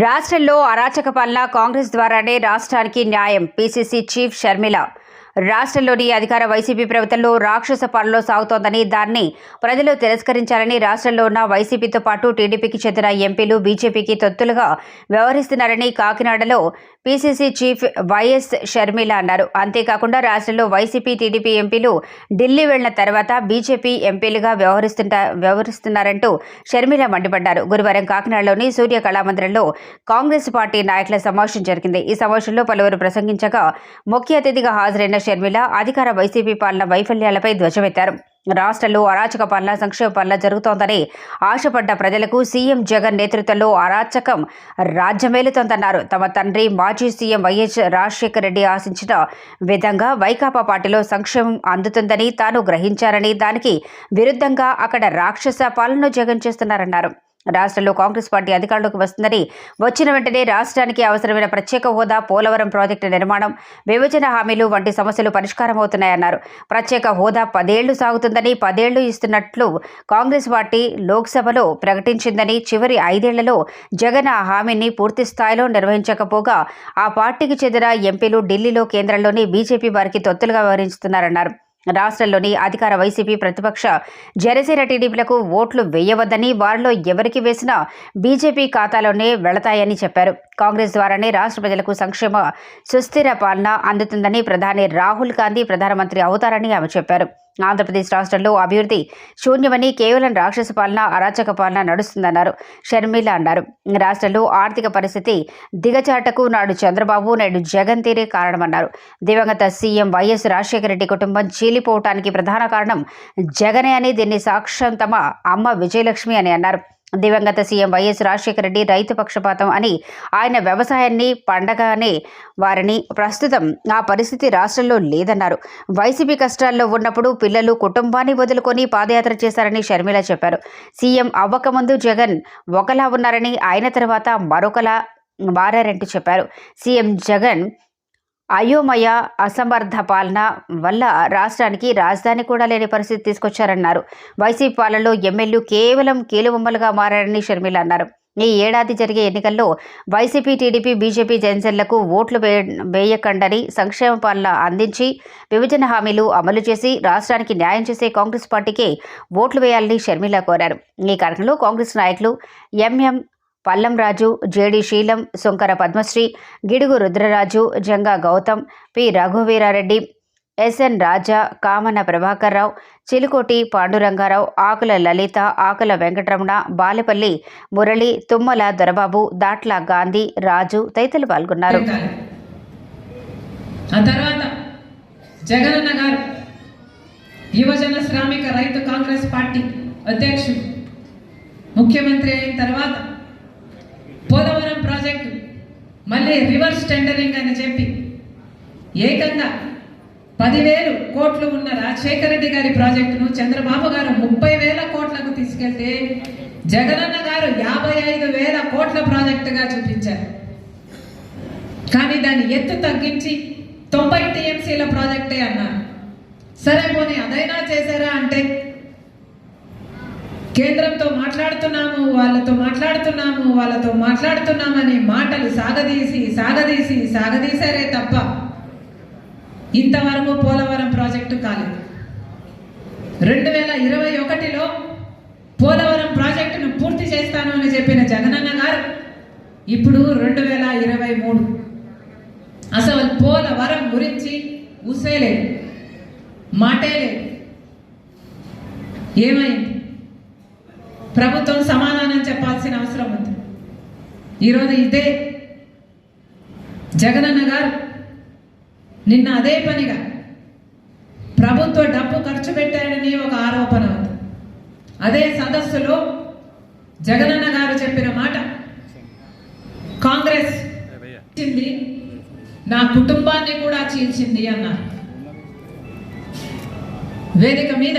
రాష్ట్రంలో అరాచక పాలన కాంగ్రెస్ ద్వారానే రాష్ట్రానికి న్యాయం. పీసీసీ చీఫ్ షర్మిల రాష్ట్రంలోని అధికార వైసీపీ ప్రభుత్వంలో రాక్షస పాలనలో సాగుతోందని దాన్ని ప్రజలు తిరస్కరించాలని రాష్ట్రంలో ఉన్న వైసీపీతో పాటు టీడీపీకి చెందిన ఎంపీలు బీజేపీకి తొత్తులుగా వ్యవహరిస్తున్నారని కాకినాడలో పీసీసీ చీఫ్ వైఎస్ షర్మిల అన్నారు. అంతేకాకుండా రాష్ట్రంలో వైసీపీ టీడీపీ ఎంపీలు ఢిల్లీ వెళ్ళిన తర్వాత బీజేపీ ఎంపీలుగా వ్యవహరిస్తుంట వ్యవహరిస్తున్నారంటూ షర్మిల మండిపడ్డారు. గురువారం కాకినాడలోని సూర్య కళామందిరంలో కాంగ్రెస్ పార్టీ నాయకుల సమావేశం జరిగింది. ఈ సమావేశంలో పలువురు ప్రసంగించగా ముఖ్య అతిథిగా హాజరైన షర్మిల అధికార వైసీపీ పాలన వైఫల్యాలపై ధ్వజమెత్తారు. రాష్ట్రంలో అరాచక పాలన సంక్షేమ పాలన జరుగుతోందని ఆశపడ్డ ప్రజలకు సీఎం జగన్ నేతృత్వంలో అరాచకం రాజ్యమేలుతోందన్నారు. తమ తండ్రి మాజీ సీఎం వైఎస్ రాజశేఖర రెడ్డి ఆశించిన విధంగా వైకాపా పార్టీలో సంక్షేమం అందుతుందని తాను గ్రహించారని దానికి విరుద్ధంగా అక్కడ రాక్షస పాలనను జగన్ చేస్తున్నారన్నారు. రాష్ట్రంలో కాంగ్రెస్ పార్టీ అధికారంలోకి వస్తుందని వచ్చిన వెంటనే రాష్ట్రానికి అవసరమైన ప్రత్యేక హోదా పోలవరం ప్రాజెక్టు నిర్మాణం విభజన హామీలు వంటి సమస్యలు పరిష్కారం అవుతున్నాయన్నారు. ప్రత్యేక హోదా పదేళ్ళు సాగుతుందని పదేళ్ళు ఇస్తున్నట్లు కాంగ్రెస్ పార్టీ లోక్సభలో ప్రకటించిందని చివరి ఐదేళ్ళలో జగన్ ఆ హామీని పూర్తి స్థాయిలో నిర్వహించకపోగా ఆ పార్టీకి చెందిన ఎంపీలు ఢిల్లీలో కేంద్రంలోని బీజేపీ వారికి తొత్తులుగా వ్యవహరిస్తున్నారన్నారు రాష్ట్రంలోని అధికార వైసీపీ ప్రతిపక్ష జనసేన టీడీపీలకు ఓట్లు వేయవద్దని వారిలో ఎవరికి వేసినా బీజేపీ ఖాతాలోనే వెళతాయని చెప్పారు. కాంగ్రెస్ ద్వారానే రాష్ట్ర ప్రజలకు సంక్షేమ సుస్థిర పాలన అందుతుందని ప్రధాని రాహుల్ గాంధీ ప్రధానమంత్రి అవుతారని ఆమె చెప్పారు. ఆంధ్రప్రదేశ్ రాష్ట్రంలో అభివృద్ధి శూన్యమని కేవలం రాక్షస పాలన అరాచక పాలన నడుస్తుందన్నారు షర్మిల అన్నారు. రాష్ట్రంలో ఆర్థిక పరిస్థితి దిగచాటకు నాడు చంద్రబాబు నాయుడు జగన్ తీరే కారణమన్నారు. దివంగత సీఎం వైఎస్ రాజశేఖర రెడ్డి కుటుంబం చీలిపోవటానికి ప్రధాన కారణం జగనే అని దీన్ని సాక్ష్యం తమ అమ్మ విజయలక్ష్మి అని అన్నారు. దివంగత సీఎం వైఎస్ రాజశేఖర రెడ్డి రైతు పక్షపాతం అని ఆయన వ్యవసాయాన్ని పండగానే వారిని ప్రస్తుతం ఆ పరిస్థితి రాష్ట్రంలో లేదన్నారు. వైసీపీ కష్టాల్లో ఉన్నప్పుడు పిల్లలు కుటుంబాన్ని వదులుకొని పాదయాత్ర చేశారని షర్మిల చెప్పారు. సీఎం అవ్వకముందు జగన్ ఒకలా ఉన్నారని ఆయన తర్వాత మరొకలా మారారంటూ చెప్పారు. సీఎం జగన్ అయోమయ అసమర్థ పాలన వల్ల రాష్ట్రానికి రాజధాని కూడా లేని పరిస్థితి తీసుకొచ్చారన్నారు. వైసీపీ పాలనలో ఎమ్మెల్యే కేవలం కీలుబొమ్మలుగా మారారని షర్మిల అన్నారు. ఈ ఏడాది జరిగే ఎన్నికల్లో వైసీపీ టీడీపీ బీజేపీ జనసేనలకు ఓట్లు వేయకండని సంక్షేమ పాలన అందించి విభజన హామీలు అమలు చేసి రాష్ట్రానికి న్యాయం చేసే కాంగ్రెస్ పార్టీకే ఓట్లు వేయాలని షర్మిల కోరారు. ఈ కార్యక్రమంలో కాంగ్రెస్ నాయకులు MM Pallam Raju JD Seelam Sunkara Padmasri Gidugu Rudraraju Janga Gautam P. Raghuveera Reddy SN Raja Kamana Prabhakar Rao Chilukoti Panduranga Rao ఆకుల లలిత ఆకుల వెంకటరమణ బాలపల్లి మురళి తుమ్మల దొరబాబు దాట్ల గాంధీ రాజు తదితరులు పాల్గొన్నారు. ఆ తర్వాత జగనన్న గారు యువజన శ్రామిక రైతు కాంగ్రెస్ పార్టీ అధ్యక్షుడు ముఖ్యమంత్రి అయిన తర్వాత మళ్ళీ రివర్స్ టెండరింగ్ అని చెప్పి ఏకంగా పదివేలు కోట్లు ఉన్న రాజశేఖర రెడ్డి గారి ప్రాజెక్టును చంద్రబాబు గారు ముప్పై వేల కోట్లకు తీసుకెళ్తే జగనన్న గారు యాభై ఐదు వేల కోట్ల ప్రాజెక్టుగా చూపించారు. కానీ దాని ఎత్తు తగ్గించి తొంభై టీఎంసీల ప్రాజెక్టే అన్నారు. సరే పోనీ అదైనా చేశారా అంటే కేంద్రంతో మాట్లాడుతున్నాము వాళ్ళతో మాట్లాడుతున్నాము వాళ్ళతో మాట్లాడుతున్నామని మాటలు సాగదీసి సాగదీసి సాగదీశారే తప్ప ఇంతవరకు పోలవరం ప్రాజెక్టు కాలేదు. రెండు వేల ఇరవై ఒకటిలో పోలవరం ప్రాజెక్టును పూర్తి చేస్తాను అని చెప్పిన జగనన్న గారు ఇప్పుడు రెండు వేల ఇరవై మూడు. అసలు పోలవరం గురించి ఉసేలేదు మాటే లేదు. ఏమైంది? ప్రభుత్వం సమాధానం చెప్పాల్సిన అవసరం ఉంది. ఈరోజు ఇదే జగనన్న గారు నిన్న అదే పనిగా ప్రభుత్వ డబ్బు ఖర్చు పెట్టాడని ఒక ఆరోపణ ఉంది. అదే సదస్సులో జగనన్న గారు చెప్పిన మాట కాంగ్రెస్ చీల్చింది నా కుటుంబాన్ని కూడా చీల్చింది అన్నారు. వేదిక మీద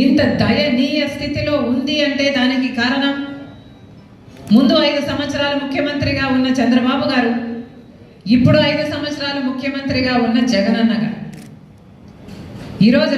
ఇంత దయనీయ స్థితిలో ఉంది అంటే దానికి కారణం? ముందు ఐదు సంవత్సరాలు ముఖ్యమంత్రిగా ఉన్న చంద్రబాబు గారు ఇప్పుడు ఐదు సంవత్సరాలు ముఖ్యమంత్రిగా ఉన్న జగనన్న గారు. ఈరోజు